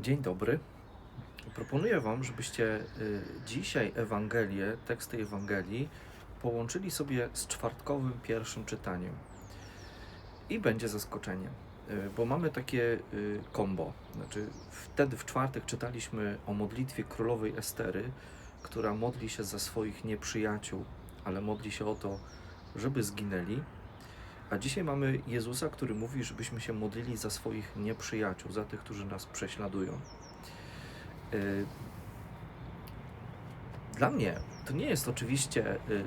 Dzień dobry. Proponuję Wam, żebyście y, dzisiaj Ewangelię, teksty Ewangelii połączyli sobie z czwartkowym pierwszym czytaniem. I będzie zaskoczenie, y, bo mamy takie y, kombo. Znaczy, wtedy w czwartek czytaliśmy o modlitwie królowej Estery, która modli się za swoich nieprzyjaciół, ale modli się o to, żeby zginęli. A dzisiaj mamy Jezusa, który mówi, żebyśmy się modlili za swoich nieprzyjaciół, za tych, którzy nas prześladują. Y, Dla mnie to nie jest oczywiście y,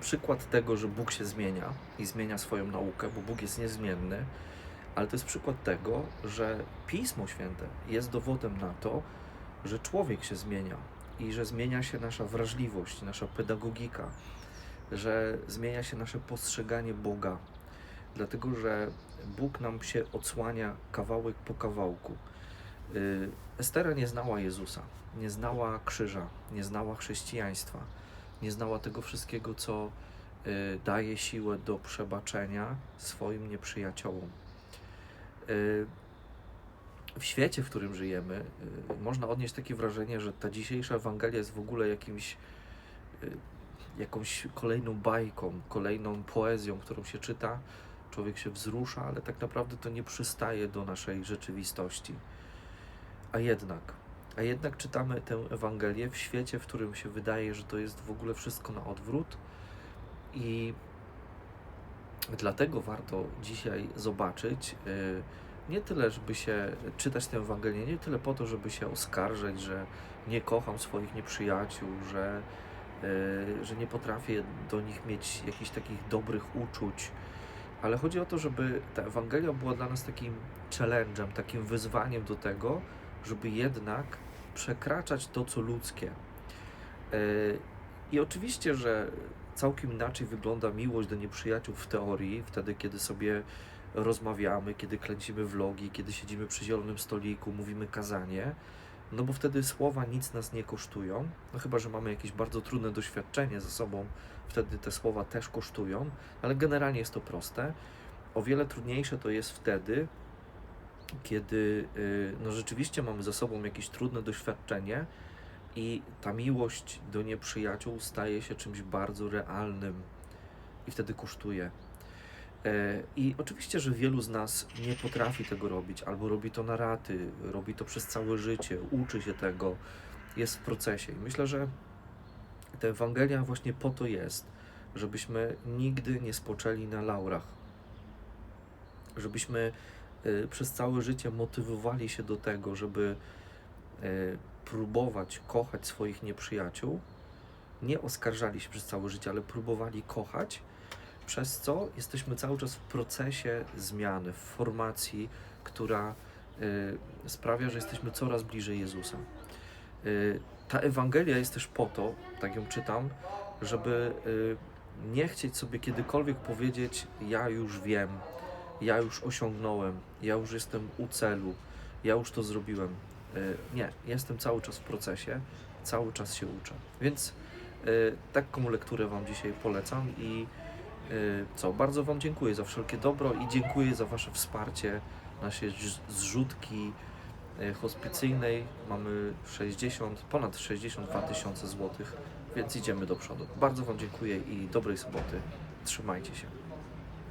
przykład tego, że Bóg się zmienia i zmienia swoją naukę, bo Bóg jest niezmienny, ale to jest przykład tego, że Pismo Święte jest dowodem na to, że człowiek się zmienia i że zmienia się nasza wrażliwość, nasza pedagogika, że zmienia się nasze postrzeganie Boga, dlatego że Bóg nam się odsłania kawałek po kawałku. Y, Estera nie znała Jezusa, nie znała krzyża, nie znała chrześcijaństwa, nie znała tego wszystkiego, co y, daje siłę do przebaczenia swoim nieprzyjaciołom. Y, W świecie, w którym żyjemy, można odnieść takie wrażenie, że ta dzisiejsza Ewangelia jest w ogóle jakimś jakąś kolejną bajką, kolejną poezją, którą się czyta, człowiek się wzrusza, ale tak naprawdę to nie przystaje do naszej rzeczywistości. A jednak, a jednak czytamy tę Ewangelię w świecie, w którym się wydaje, że to jest w ogóle wszystko na odwrót i dlatego warto dzisiaj zobaczyć, y, nie tyle, żeby się czytać tę Ewangelię, nie tyle po to, żeby się oskarżać, że nie kocham swoich nieprzyjaciół, że, y, że nie potrafię do nich mieć jakichś takich dobrych uczuć, ale chodzi o to, żeby ta Ewangelia była dla nas takim challenge'em, takim wyzwaniem do tego, żeby jednak przekraczać to, co ludzkie. Yy, I oczywiście, że całkiem inaczej wygląda miłość do nieprzyjaciół w teorii, wtedy, kiedy sobie rozmawiamy, kiedy kręcimy vlogi, kiedy siedzimy przy zielonym stoliku, mówimy kazanie, no bo wtedy słowa nic nas nie kosztują, no chyba, że mamy jakieś bardzo trudne doświadczenie ze sobą, wtedy te słowa też kosztują, ale generalnie jest to proste. O wiele trudniejsze to jest wtedy, kiedy y, no rzeczywiście mamy za sobą jakieś trudne doświadczenie i ta miłość do nieprzyjaciół staje się czymś bardzo realnym i wtedy kosztuje. E, I oczywiście, że wielu z nas nie potrafi tego robić, albo robi to na raty, robi to przez całe życie, uczy się tego, jest w procesie. I myślę, że ta Ewangelia właśnie po to jest, żebyśmy nigdy nie spoczęli na laurach, żebyśmy y, przez całe życie motywowali się do tego, żeby y, próbować kochać swoich nieprzyjaciół, nie oskarżali się przez całe życie, ale próbowali kochać, przez co jesteśmy cały czas w procesie zmiany, w formacji, która y, sprawia, że jesteśmy coraz bliżej Jezusa. Y, ta Ewangelia jest też po to, tak ją czytam, żeby y, nie chcieć sobie kiedykolwiek powiedzieć: Ja już wiem, ja już osiągnąłem, ja już jestem u celu, ja już to zrobiłem. Y, Nie, jestem cały czas w procesie, cały czas się uczę. Więc y, taką lekturę Wam dzisiaj polecam i co, bardzo Wam dziękuję za wszelkie dobro i dziękuję za Wasze wsparcie naszej zrz- zrzutki y, hospicyjnej. Mamy 60, ponad 62 tysiące złotych, więc idziemy do przodu. Bardzo Wam dziękuję i dobrej soboty. Trzymajcie się.